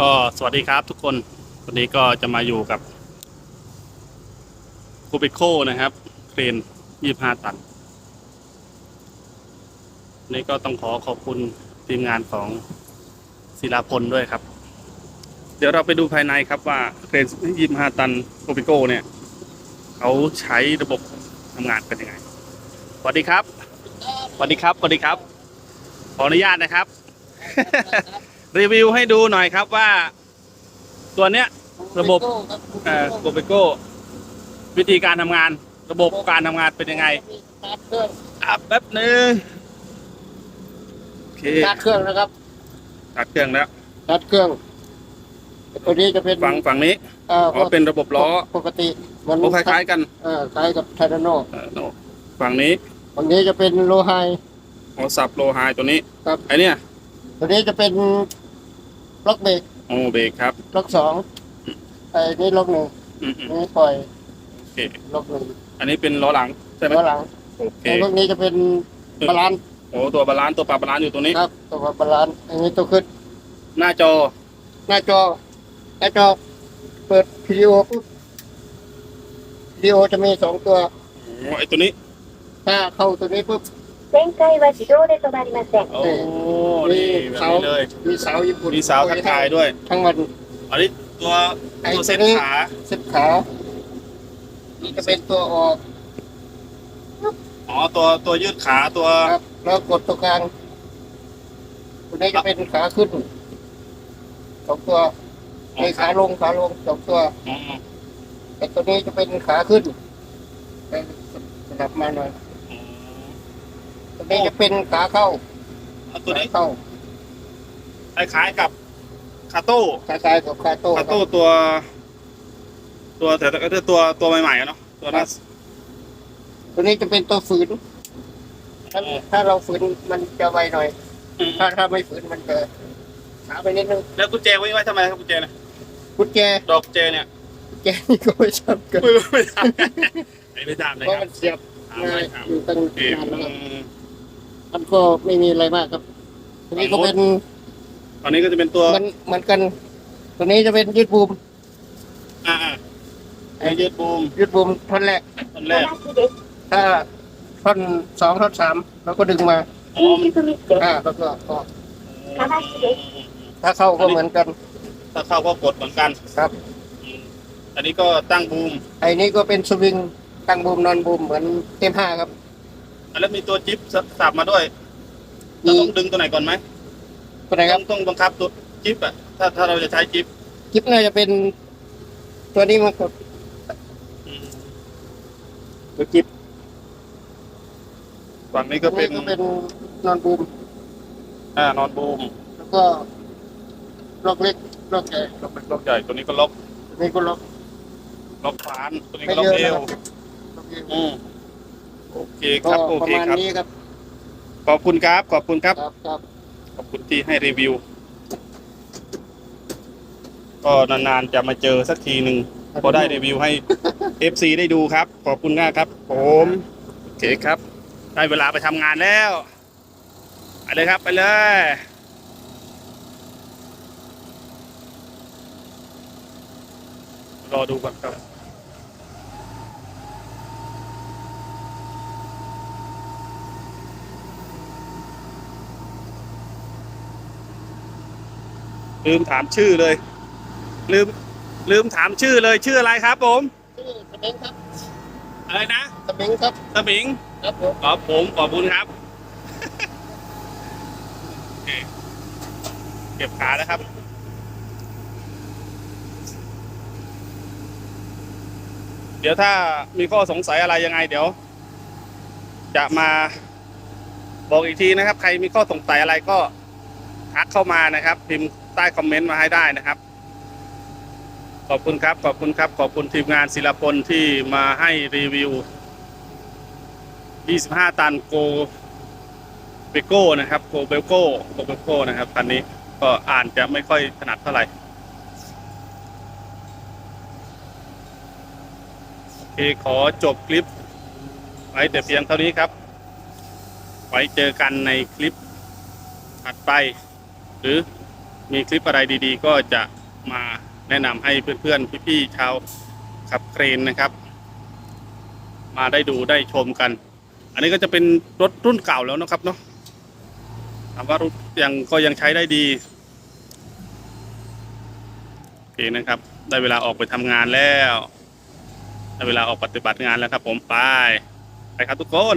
ก็สวัสดีครับทุกคนวันนี้ก็จะมาอยู่กับคูบิโคนะครับเครน25ตันวันนี่ก็ต้องขอขอบคุณทีมงานของศิลาพลด้วยครับ เดี๋ยวเราไปดูภายในครับว่าเครน25 ตันคูบิโคเนี่ยเขาใช้ระบบทำงานเป็นยังไงสวัสดีครับสวัสดีครับสวัสดีครับ ขออนุญาตนะครับ รีวิวให้ดูหน่อยครับว่า ตัวเนี้ย ระบบ เอ่อโกเบโก้วิธีการทำงาน ระบบการทำงานเป็นยังไงสตาร์ทเครื่องอะแป๊บหนึ่งโอเคสตาร์ทเครื่องนะครับตัดเครื่องแล้วสตาร์ทเครื่องตัวนี้จะเป็นฝั่งฝั่งนี้เอ่ออ๋อเป็นระบบล้อปกติมันโอ้คล้ายๆกันเอ่อคล้ายกับไททานโนเออโน่ฝั่งนี้ฝั่งนี้จะเป็นโลไฮ อ๋อสับโลไฮตัวนี้ครับ ไอเนี้ยตัวนี้จะเป็น ล็อกเบรกโอ้เบรกครับ ล็อกสองไอ้นี่ล็อกหนึ่งอืมอืมนี่ปล่อยโอเค ล็อกหนึ่งอันนี้เป็นล้อหลังใช่ไหมแล้วหลังโอเคไอ้พวกนี้จะเป็นบาลานซ์โอ้ตัวบาลานซ์ตัวปรับบาลานซ์อยู่ตรงนี้ ครับ ตัวบาลานซ์อันนี้ตัวขึ้นหน้าจอ หน้าจอหน้าจอเปิดวิดีโอปุ๊บวิดีโอจะมีสองตัว โอ้ไอตัวนี้ ถ้าเข้าตัวนี้ปุ๊บ 前回は自動で止まりません。 โอ้นี่แบบนี้เลย มีเสาญี่ปุ่น มีเสาทักทายด้วย ทั้งวัน อันนี้ตัว ไอ้ ตัวเส้น ตัวนี้ ขา เส้นขานี่จะเป็นตัวออก อ๋อตัวตัวยืดขาตัว ครับแล้วกดตัวกลางตัวนี้จะเป็นขาขึ้นสองตัวในขาลงขาลงสองตัว อ๋อ แต่ตัวนี้จะเป็นขาขึ้นแต่สลับมาหน่อย อ๋อ ตัวนี้จะเป็นขาเข้าเอาตัวนี้ขาเข้าคล้ายๆกับคาโต้คล้ายๆกับคาโต้คาโต้ตัว ตัวแต่แต่ตัวตัวใหม่ๆอะเนาะตัวนั้นตัวนี้จะเป็นตัวฝืนถ้าถ้าเราฝืนมันจะไวหน่อยอืมถ้าถ้าไม่ฝืนมันจะช้าไปนิดนึงแล้วกุญแจไว้ไว้ทำไมครับกุญแจเนี่ยกุญแจดอกกุญแจเนี่ยกุญแจนี่ก็ไม่ชอบเกินไม่ไม่ทำไม่ทำเลยเพราะครัมับนเสียบถามง่าไม่ยถามอยู่ตั้งโอเคนานแล้วอื มันก็ไม่มีอะไรมากครับตอนนี้ก็เป็นตอนนี้ก็จะเป็นตัวมันเหมือนกันตอนนี้จะเป็นยืดบูมอ่าไอ้ยืดบูมยืดบูมท่อนแรกท่อนแรก ถ้าท่อนสองท่อนสามเราก็ดึงมาอ่าแล้วก็ออกถ้าเข้าก็เหมือนกัน ถ้าเข้าก็กดเหมือนกันครับ อันนี้ก็ตั้งบูมไอ้นี้ก็เป็นสวิงตั้งบูมนอนบูมเหมือนเต็มห้าครับ แล้วมีตัวจิ๊บสับมาด้วยเรามีต้องดึงตัวไหนก่อนไหมตัวไหนคต้รัอบงต้องบังคับตัวจิ๊บอะถ้าถ้าเราจะใช้จิ๊บจิ๊บน่าจะเป็นตัวนี้มันกดอืมตัวจิ๊บฝั่งนี้ก็เป็นก็เป็นนอนบูมอ่านอนบูมแล้วก็ล็อกเล็กล็อกใหญ่ล็อกเล็กล็อกใหญ่ตัวนี้ก็ล็อกตัวนี้ก็ล็อกล็อกฟานตัวนี้ไม่ก็ล็อกเยอะเอนะวครับล็อกเอวอืม โอเคคก็รับโอประเคมาณครับ นี้ครับขอบคุณครับ ขอบคุณครับ ครับครับ ขอบคุณที่ให้รีวิว ก็นานๆจะมาเจอสักทีหนึ่งพอได้รีวิวให้ FC ได้ดูครับ ขอบคุณมากครับ ผมโอเคครับ ได้เวลาไปทำงานแล้วไปเลยครับไปเลย รอดูก่อนครับ ลืมถามชื่อเลย ลืม ลืมถามชื่อเลยชื่ออะไรครับผมชื่อสมิงครับอะไรนะสมิงครับสมิงครับผมขอบผมขอบคุณครับโอเคเก็บขาแล้วครับเดี๋ยวถ้ามีข้อสงสัยอะไรยังไงเดี๋ยว จะมาบอกอีกทีนะครับ ใครมีข้อสงสัยอะไรก็ทักเข้ามานะครับ พิมพ์ใต้คอมเมนต์มาให้ได้นะครับ ขอบคุณครับ ขอบคุณครับ ขอบคุณทีมงานศิลปนที่มาให้รีวิว 25 ตันโกเบโก้นะครับโกเบโก้โกเบโก้นะครับคันนี้ก็อ่านจะไม่ค่อยถนัดเท่าไหร่โอเคขอจบคลิป ไว้แต่เพียงเท่านี้ครับ ไว้เจอกันในคลิปถัดไป หรือ มีคลิปอะไรดีๆ ก็จะมาแนะนำให้เพื่อนๆ พี่ๆชาวขับเครนนะครับ มาได้ดูได้ชมกัน อันนี้ก็จะเป็นรถรุ่นเก่าแล้วนะครับเนาะถามว่ารถยังก็ยังใช้ได้ดีโอเคนะครับ ได้เวลาออกไปทำงานแล้วได้เวลาออกปฏิบัติงานแล้วครับผมไปไปครับทุกคน